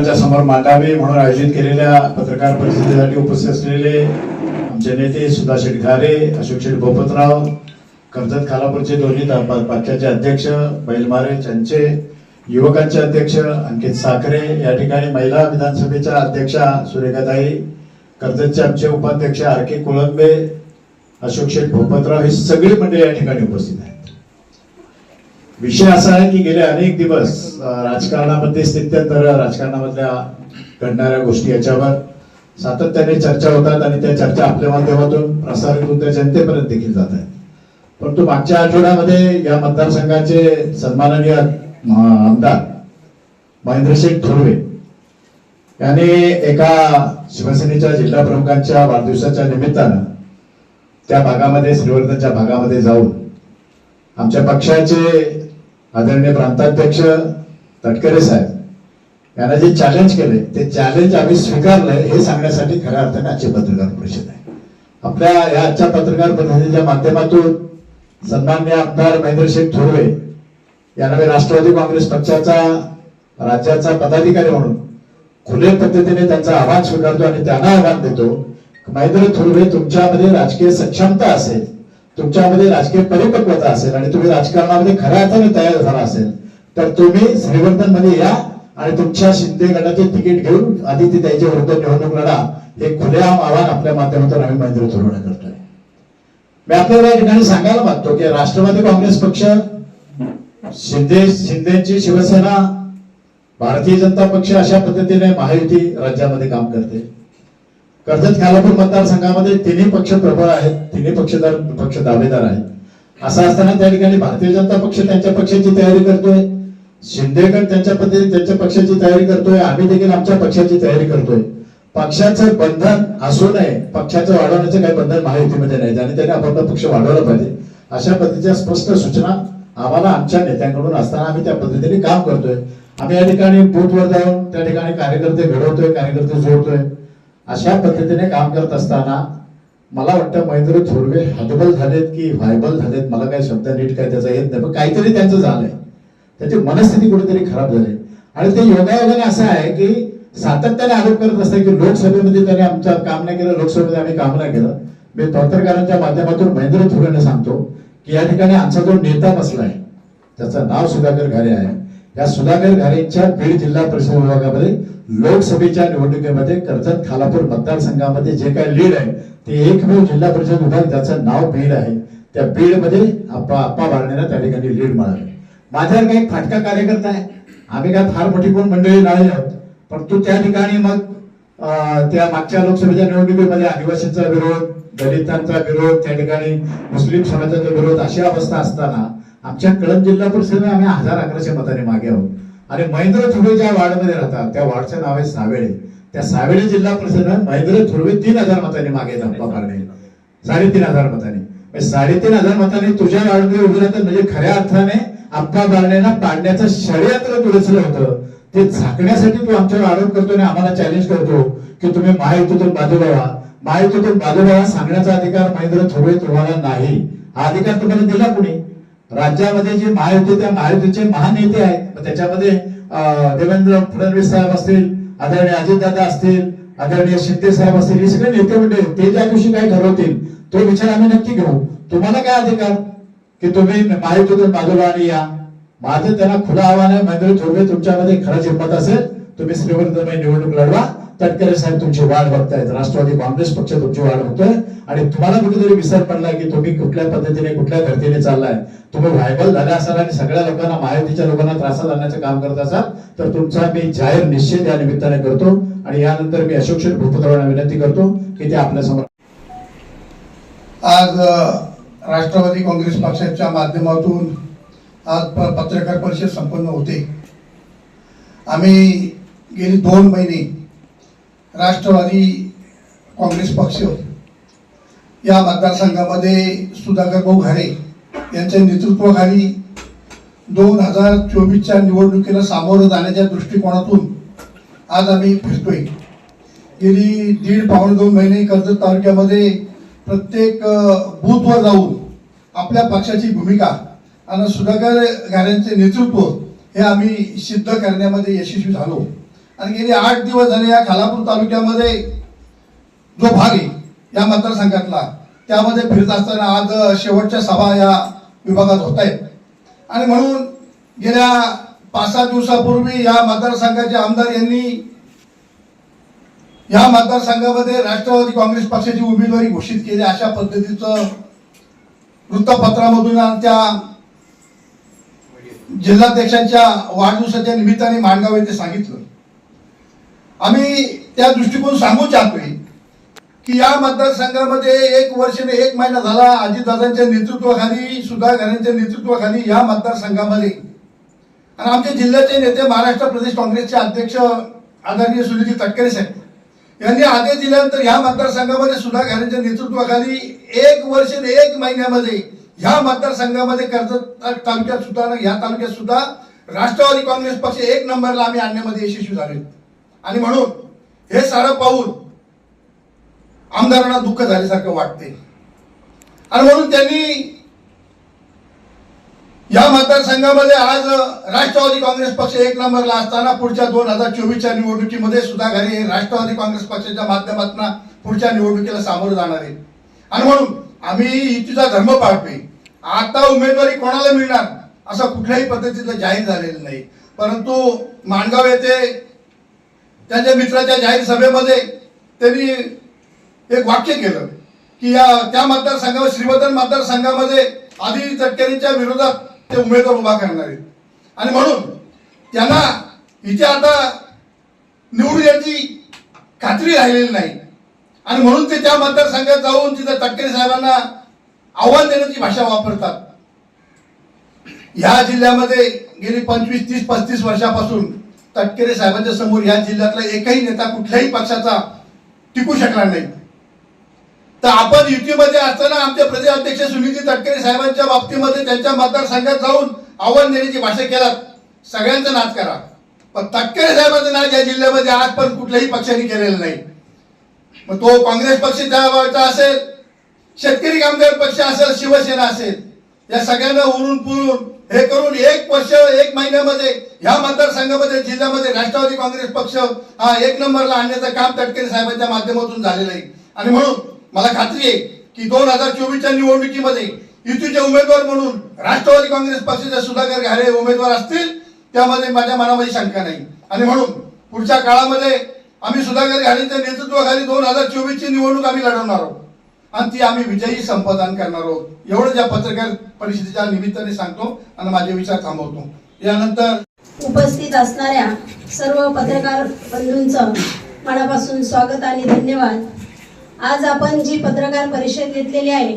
पत्रकारांच्या समोर मांडावे म्हणून आयोजित केलेल्या पत्रकार परिषदेसाठी उपस्थित असलेले आमचे नेते सुधा शेटघारे अशोक शेठ बोपतराव कर्जत खालापूरचे दोन्ही ता- अध्यक्ष बैलमारे चंचे युवकांचे अध्यक्ष अंकित साखरे या ठिकाणी महिला विधानसभेच्या अध्यक्षा सुरेखाताई कर्जतचे आमचे उपाध्यक्ष आर के कोळंबे अशोक शेठ भोपतराव ही सगळी मंडळी या ठिकाणी उपस्थित आहेत. विषय असा आहे की गेले अनेक दिवस राजकारणामध्ये स्थित्यंतर राजकारणामधल्या घडणाऱ्या गोष्टी याच्यावर सातत्याने चर्चा होतात आणि त्या चर्चा आपल्या माध्यमातून प्रसारित होऊन त्या जनतेपर्यंत देखील जात आहेत. परंतु मागच्या आठवड्यामध्ये या मतदारसंघाचे सन्माननीय आमदार महेंद्रशेठ थोरवे यांनी एका शिवसेनेच्या जिल्हा प्रमुखांच्या वाढदिवसाच्या निमित्तानं त्या भागामध्ये श्रीवर्धनच्या भागामध्ये जाऊन आमच्या पक्षाचे आदरणीय प्रांताध्यक्ष तटकरे साहेब यांना जे चॅलेंज केले ते चॅलेंज आम्ही स्वीकारलंय हे सांगण्यासाठी खऱ्या अर्थाने आजची पत्रकार परिषद आहे. आपल्या या आजच्या पत्रकार परिषदेच्या माध्यमातून सन्मान्य आमदार महेंद्रशेठ थोरवे यांना मी राष्ट्रवादी काँग्रेस पक्षाचा राज्याचा पदाधिकारी म्हणून खुल्या पद्धतीने त्यांचा आव्हान स्वीकारतो आणि त्यांना आव्हान देतो महेंद्र थोरवे तुमच्यामध्ये राजकीय सक्षमता असेल तुमच्यामध्ये राजकीय परिपक्वता असेल आणि तुम्ही राजकारणामध्ये खऱ्या अर्थाने तयार झाला असेल तर तुम्ही श्रीवर्धनमध्ये या आणि तुमच्या शिंदे गटाचे तिकीट घेऊन आदित्य त्याच्या विरुद्ध निवडणूक लढा हे खुलेआम आव्हान आपल्या माध्यमातून आम्ही महेंद्र थोरवे करतोय. मी आपल्याला या ठिकाणी सांगायला मागतो की राष्ट्रवादी काँग्रेस पक्ष शिंदे शिंदेची शिवसेना भारतीय जनता पक्ष अशा पद्धतीने महायुती राज्यामध्ये काम करते. कर्जत खालापूर मतदारसंघामध्ये तिन्ही पक्ष प्रबळ आहेत तिन्ही पक्षदार पक्ष दावेदार आहेत. असं असताना त्या ठिकाणी भारतीय जनता पक्ष त्यांच्या पक्षाची तयारी करतोय शिंदेगड त्यांच्या पद्धतीने त्यांच्या पक्षाची तयारी करतोय आम्ही देखील आमच्या पक्षाची तयारी करतोय. पक्षाचं बंधन असू नये पक्षाचं वाढवण्याचं काही बंधन महायुतीमध्ये नाही ज्याने त्याने आपापला पक्ष वाढवला पाहिजे. अशा पद्धतीच्या स्पष्ट सूचना आम्हाला आमच्या नेत्यांकडून असताना आम्ही त्या पद्धतीने काम करतोय. आम्ही या ठिकाणी बूथवर जाऊन त्या ठिकाणी कार्यकर्ते घडवतोय कार्यकर्ते जोडतोय. अशा पद्धतीने काम करत असताना मला वाटतं महेंद्र थोरवे हतबल झालेत की व्हायबल झालेत मला काही शब्द नीट काय त्याचा येत नाही पण काहीतरी त्यांचं झालंय. त्याची मनस्थिती कुठेतरी खराब झाली. आणि ते योगायोगाने असं आहे की सातत्याने आरोप करत असतात की लोकसभेमध्ये त्याने आमचं काम नाही केलं लोकसभेमध्ये आम्ही काम नाही केलं. मी पत्रकारांच्या माध्यमातून महेंद्र थोरेने सांगतो की या ठिकाणी आमचा जो नेता बसला आहे त्याचं नाव सुधाकर घरे आहे. या सुधाकर घारेंच्या बीड जिल्हा परिषद विभागामध्ये लोकसभेच्या निवडणुकीमध्ये कर्जत खालापूर मतदारसंघामध्ये जे काही लीड आहे ते एकमेव जिल्हा परिषद विभाग ज्याचं नाव बीड आहे त्या बीडमध्ये आप्पा आप्पा बारणेला त्या ठिकाणी लीड मिळाली. माझ्यावर काही फाटका कार्यकर्ता आहे. आम्ही काय फार मोठी कोण मंडळी नाही आहोत परंतु त्या ठिकाणी मग त्या मागच्या लोकसभेच्या निवडणुकीमध्ये आदिवासींचा विरोध दलितांचा विरोध त्या ठिकाणी मुस्लिम समाजाचा विरोध अशी अवस्था असताना आमच्या कळंब जिल्हा परिषदेने आम्ही हजार अकराशे मताने मागे आहोत. आणि महेंद्र थुर्वे ज्या वार्डमध्ये राहतात त्या वार्डचं नाव आहे सावेळे त्या सावेळे जिल्हा परिषदेनं महेंद्र थुर्वे तीन हजार मतांनी मागे आहेत साडेतीन हजार मताने. म्हणजे साडेतीन हजार मताने तुझ्या वार्डमध्ये उभे राहतात म्हणजे खऱ्या अर्थाने अप्पा बारणेना पाडण्याचं षडयंत्र तू होतं. ते झाकण्यासाठी तू आमच्यावर आरोप करतो आणि आम्हाला चॅलेंज करतो की तुम्ही महायुतीतून बाजूला व्हा महायुतीतून बाजूला व्हा सांगण्याचा अधिकार महेंद्र थोरवे तुम्हाला नाही. हा अधिकार तुम्हाला दिला कुणी? राज्यामध्ये जे महायुती त्या महायुतीचे महानेते आहेत मग त्याच्यामध्ये देवेंद्र फडणवीस साहेब असतील आदरणीय अजितदादा असतील आदरणीय शिंदे साहेब असतील हे सगळे नेते मंडळी ते ज्या दिवशी काय ठरवतील तो विचार आम्ही नक्की घेऊ. तुम्हाला काय अधिकार? की तुम्ही महायुतीतून बाजूला आणि या. माझं त्यांना खुलं आव्हान आहे महेंद्र थोरवे तुमच्यामध्ये खरंच हिंमत असेल तुम्ही श्रीवर्धन निवडणूक लढवा. तटकरे साहेब तुमची वाट बघतायत. राष्ट्रवादी काँग्रेस पक्ष तुमची वाट बघतोय. आणि तुम्हाला कुठेतरी विसर पडलाय की तुम्ही कुठल्या पद्धतीने कुठल्या धर्तीने चाललाय. तुम्ही व्हायबल झाले असाल आणि सगळ्या लोकांना महायुतीच्या लोकांना त्रासात आणण्याचं काम करत असाल तर तुमचा मी जाहीर निश्चित या निमित्ताने करतो. आणि यानंतर मी अशोक शेठ भूपतरावांना विनंती करतो की ते आपल्यासमोर आज राष्ट्रवादी काँग्रेस पक्षाच्या माध्यमातून आज पत्रकार परिषद संपन्न होते. आम्ही गेली दोन महिने राष्ट्रवादी काँग्रेस पक्ष या मतदारसंघामध्ये सुधाकर भाऊ घारे यांच्या नेतृत्वाखाली दोन हजार चोवीसच्या निवडणुकीला सामोरं जाण्याच्या दृष्टिकोनातून आज आम्ही फिरतोय. गेली दीड पावणे दोन महिने कर्जत तालुक्यामध्ये प्रत्येक बूथवर जाऊन आपल्या पक्षाची भूमिका आणि सुधाकर घाऱ्यांचे नेतृत्व हे आम्ही सिद्ध करण्यामध्ये यशस्वी झालो. आणि गेले आठ दिवस झाले या खालापूर तालुक्यामध्ये जो भाग आहे या मतदारसंघातला त्यामध्ये फिरत असताना आज शेवटच्या सभा या विभागात होत आहेत. आणि म्हणून गेल्या पाच सहा दिवसापूर्वी या मतदारसंघाचे आमदार यांनी या मतदारसंघामध्ये राष्ट्रवादी काँग्रेस पक्षाची उमेदवारी घोषित केली. अशा पद्धतीचं वृत्तपत्रामधून त्या जिल्हाध्यक्षांच्या वाढदिवसाच्या निमित्ताने माणगाव येथे सांगितलं. आम्ही त्या दृष्टिकोन सांगू चाहतोय की या मतदारसंघामध्ये एक वर्षाने एक महिना झाला अजितदादांच्या नेतृत्वाखाली सुधा घरांच्या नेतृत्वाखाली या मतदारसंघामध्ये. आणि आमच्या जिल्ह्याचे नेते महाराष्ट्र प्रदेश काँग्रेसचे अध्यक्ष आदरणीय सुनीलजी तटकरे साहेब. यांनी आदेश दिल्यानंतर ह्या मतदारसंघामध्ये सुधा घरांच्या नेतृत्वाखाली एक वर्ष आणि एक महिन्यामध्ये ह्या मतदारसंघामध्ये कर्जत तालुक्यात सुद्धा ह्या तालुक्यात सुद्धा राष्ट्रवादी काँग्रेस पक्ष एक नंबरला आम्ही आणण्यामध्ये यशस्वी झाले आणि म्हणून हे सारं पाहून आमदारांना दुःख झाल्यासारखं वाटते. आणि म्हणून त्यांनी या मतदारसंघामध्ये आज राष्ट्रवादी काँग्रेस पक्ष एक नंबरला असताना पुढच्या दोन हजार चोवीसच्या निवडणुकीमध्ये सुद्धा घरी राष्ट्रवादी काँग्रेस पक्षाच्या माध्यमातून पुढच्या निवडणुकीला सामोरं जाणार आहे. आणि म्हणून आम्ही युतीचा धर्म पाळतोय. आता उमेदवारी कोणाला मिळणार असं कुठल्याही पद्धतीचं जाहीर झालेलं नाही. परंतु माणगाव येथे त्यांच्या मित्राच्या जाहीर सभेमध्ये त्यांनी एक वाक्य केलं की या त्या मतदारसंघावर श्रीवर्धन मतदारसंघामध्ये आधी तटकरेंच्या विरोधात ते उमेदवार उभा करणार आहेत. आणि म्हणून त्यांना इथे आता निवडून याची खात्री राहिलेली नाही. आणि म्हणून ते त्या मतदारसंघात जाऊन तिथं तटकरे साहेबांना आव्हान देण्याची भाषा वापरतात. या जिल्ह्यामध्ये गेली पंचवीस तीस पस्तीस वर्षापासून तटकरे साहेबांच्या समोर या जिल्ह्यातला एकही नेता कुठल्याही पक्षाचा टिकू शकला नाही. तर आपण युतीमध्ये असताना आमचे प्रदेशाध्यक्ष सुनीलजी तटकरे साहेबांच्या बाबतीमध्ये त्यांच्या मतदारसंघात जाऊन आव्हान देण्याची भाषा केलात. सगळ्यांचा नाच करा. पण तटकरे साहेबांचं नाच या जिल्ह्यामध्ये आज पण कुठल्याही पक्षाने केलेलं नाही. मग तो काँग्रेस पक्ष त्याचा असेल शेतकरी कामगार पक्ष असेल शिवसेना असेल या सगळ्यांना उरून पुरून हे करून एक वर्ष एक महिन्यामध्ये ह्या मतदारसंघामध्ये जिल्ह्यामध्ये राष्ट्रवादी काँग्रेस पक्ष हा एक नंबरला आणण्याचं काम तटकरे साहेबांच्या माध्यमातून झालेलं आहे. आणि म्हणून मला खात्री आहे की दोन हजार चोवीसच्या निवडणुकीमध्ये युतीचे उमेदवार म्हणून राष्ट्रवादी काँग्रेस पक्षाचे सुधाकर घारे उमेदवार असतील त्यामध्ये माझ्या मनामध्ये शंका नाही. आणि म्हणून पुढच्या काळामध्ये आम्ही सुधाकर घालेंच्या नेतृत्वाखाली दोन हजार चोवीसची निवडणूक आम्ही लढवणार आहोत. आणि ती आम्ही विजयी संपादन करणार आहोत. एवढं ज्या पत्रकार परिषदेच्या निमित्ताने सांगतो आणि माझे विचार थांबवतो. यानंतर उपस्थित असणाऱ्या सर्व पत्रकार बंधूंचं मनापासून स्वागत आणि धन्यवाद. आज आपण जी पत्रकार परिषद घेतलेली आहे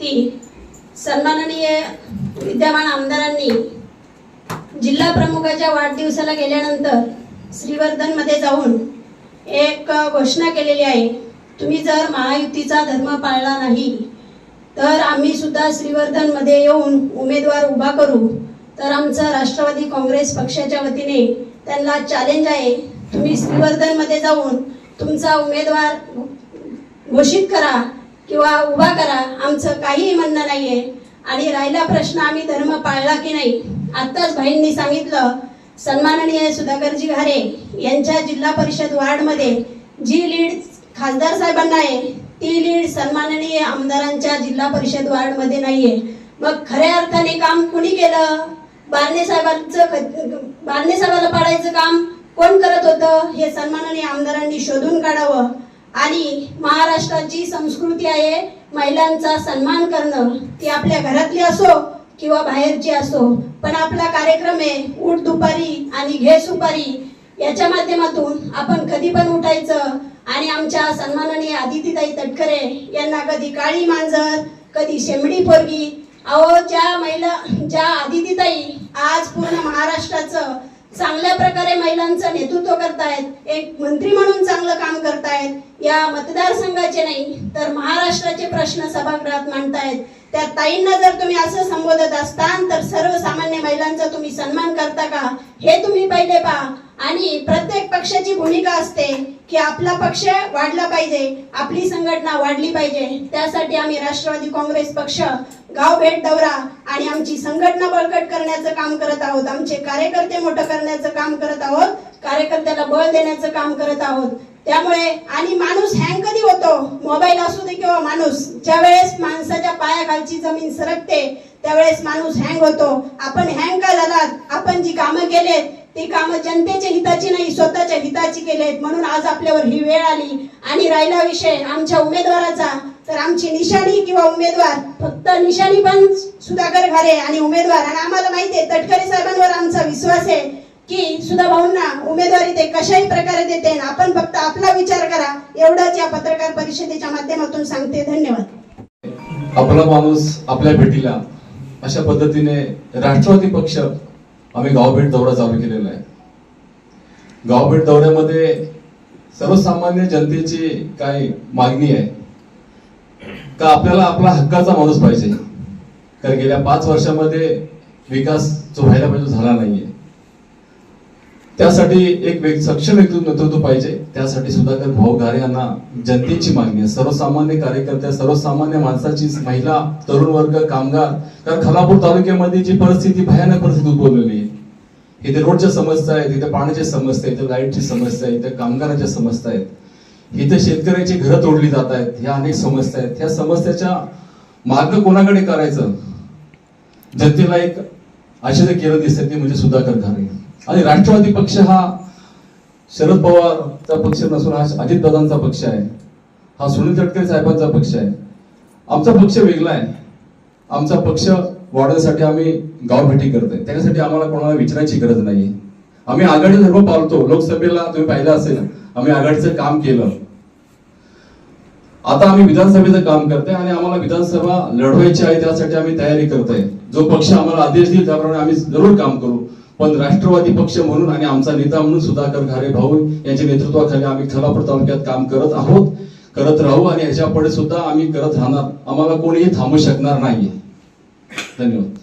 ती सन्माननीय विद्यमान आमदारांनी जिल्हा प्रमुखाच्या वाढदिवसाला गेल्यानंतर श्रीवर्धनमध्ये जाऊन एक घोषणा केलेली आहे. तुम्ही जर महायुतीचा धर्म पाळला नाही तर आम्ही सुद्धा श्रीवर्धनमध्ये येऊन उमेदवार उभा करू. तर आमचं राष्ट्रवादी काँग्रेस पक्षाच्या वतीने त्यांना चॅलेंज आहे. तुम्ही श्रीवर्धनमध्ये जाऊन तुमचा उमेदवार घोषित करा किंवा उभा करा. आमचं काहीही म्हणणं नाहीये. आणि राहिला प्रश्न आम्ही धर्म पाळला की नाही? आत्ताच भाईंनी सांगितलं सन्माननीय सुधाकरजी घारे यांच्या जिल्हा परिषद वार्डमध्ये जी लीड खासदार साहेबांना आहे. ती लीड सन्माननीय आमदारांच्या जिल्हा परिषद वार्डमध्ये नाहीये. मग खऱ्या अर्थाने काम कुणी केलं? बारणे साहेबांचं बारणे साहेबाला पाडायचं काम कोण करत होतं? हे सन्माननीय आमदारांनी शोधून काढावं. आणि महाराष्ट्राची संस्कृती आहे महिलांचा सन्मान करणं. ती आपल्या घरातली असो किंवा बाहेरची असो. पण आपला कार्यक्रम आहे उठ दुपारी आणि घे सुपारी याच्या माध्यमातून आपण कधी पण उठायचं आणि आमच्या सन्माननीय आदितीताई तटकरे यांना कधी काळी मांजर कधी शेमडी पोरगी अहो ज्या महिला ज्या आदितीताई आज पूर्ण महाराष्ट्राचं चांगल्या प्रकारे महिलांचं नेतृत्व करतायत एक मंत्री म्हणून चांगलं काम करतायत या मतदारसंघाचे नाही तर महाराष्ट्राचे प्रश्न सभागृहात मांडतायत. त्या ताईंना जर तुम्ही असं संबोधत असताल तर सर्वसामान्य महिलांचा तुम्ही सन्मान करता का? हे तुम्ही पहिले पहा. आणि प्रत्येक पक्षाची भूमिका असते की आपला पक्ष वाढला पाहिजे आपली संघटना वाढली पाहिजे. त्यासाठी आम्ही राष्ट्रवादी काँग्रेस पक्ष गाव भेट दौरा आणि आमची संघटना बळकट करण्याचं काम करत आहोत. आमचे कार्यकर्ते मोठं करण्याचं काम करत आहोत. कार्यकर्त्याला बळ देण्याचं काम करत आहोत. त्यामुळे आणि माणूस हँग कधी होतो? मोबाईल असू दे किंवा माणूस ज्या वेळेस माणसाच्या पायाखालची जमीन सरकते त्यावेळेस माणूस हँग होतो. आपण हँग का झालात? आपण जी कामं केलेत ती कामं जनतेच्या हिताची नाही स्वतःच्या हिताची केलेत. म्हणून आज आपल्यावर ही वेळ आली. आणि राहिला विषय आमच्या उमेदवाराचा. तर आमची निशाणी किंवा उमेदवार फक्त निशाणी पण सुधाकर घारे आणि उमेदवार. आणि आम्हाला माहिती आहे तटकरे साहेबांवर आमचा विश्वास आहे. की सुधा भाऊंना उमेदवारी ते कशाही प्रकारे देते आपण फक्त आपला विचार करा. एवढंच या पत्रकार परिषदेच्या माध्यमातून सांगते. धन्यवाद. आपला माणूस आपल्या भेटीला अशा पद्धतीने राष्ट्रवादी पक्ष आम्ही गावभेट दौरा चालू केलेला आहे. गावभेट दौऱ्यामध्ये सर्वसामान्य जनतेची काय मागणी आहे का आपल्याला आपला हक्काचा माणूस पाहिजे? कारण गेल्या पाच वर्षामध्ये विकास जो व्हायला पाहिजे झाला नाहीये. त्यासाठी एक सक्षम व्यक्ती नेतृत्व पाहिजे. त्यासाठी सुधाकर भाऊ घारे यांना जनतेची मागणी आहे. सर्वसामान्य कार्यकर्त्या सर्वसामान्य माणसाची महिला तरुण वर्ग कामगार. कारण खलापूर तालुक्यामध्ये जी परिस्थिती भयानक परिस्थिती उद्भवलेली आहे. इथे रोडच्या समस्या आहेत इथे पाण्याच्या समस्या आहेत इथे लाईटची समस्या आहे इथे कामगारांच्या समस्या आहेत. इथे शेतकऱ्याची घरं तोडली जात आहेत. ह्या अनेक समस्या आहेत. ह्या समस्याच्या मार्ग कोणाकडे करायचं? जनतेला एक आश्चर्य केलं दिसत ते म्हणजे सुधाकर घारे. आणि राष्ट्रवादी पक्ष हा शरद पवारचा पक्ष नसून हा अजितदादांचा पक्ष आहे. हा सुनील तटकरे साहेबांचा पक्ष आहे. आमचा पक्ष वेगळा आहे. आमचा पक्ष वाढवण्यासाठी आम्ही गाव भेटी करतोय. त्याच्यासाठी आम्हाला कोणाला विचारायची गरज नाही आम्ही आघाडी धर्म पाळतो. लोकसभेला तुम्ही पाहिलं असेल आम्ही आघाडीचं काम केलं. आता आम्ही विधानसभेचं काम करतोय आणि आम्हाला विधानसभा लढवायची आहे त्यासाठी आम्ही तयारी करतोय. जो पक्ष आम्हाला आदेश देईल त्याप्रमाणे आम्ही जरूर काम करू. पण राष्ट्रवादी पक्ष म्हणून आणि आमचा नेता म्हणून सुधाकर घारे भाऊ यांच्या नेतृत्वाखाली आम्ही खलापूर तालुक्यात काम करत आहोत. करत राहू आणि ह्याच्या पुढे सुद्धा आम्ही करत राहणार. आम्हाला कोणीही थांबू शकणार नाहीये. धन्यवाद.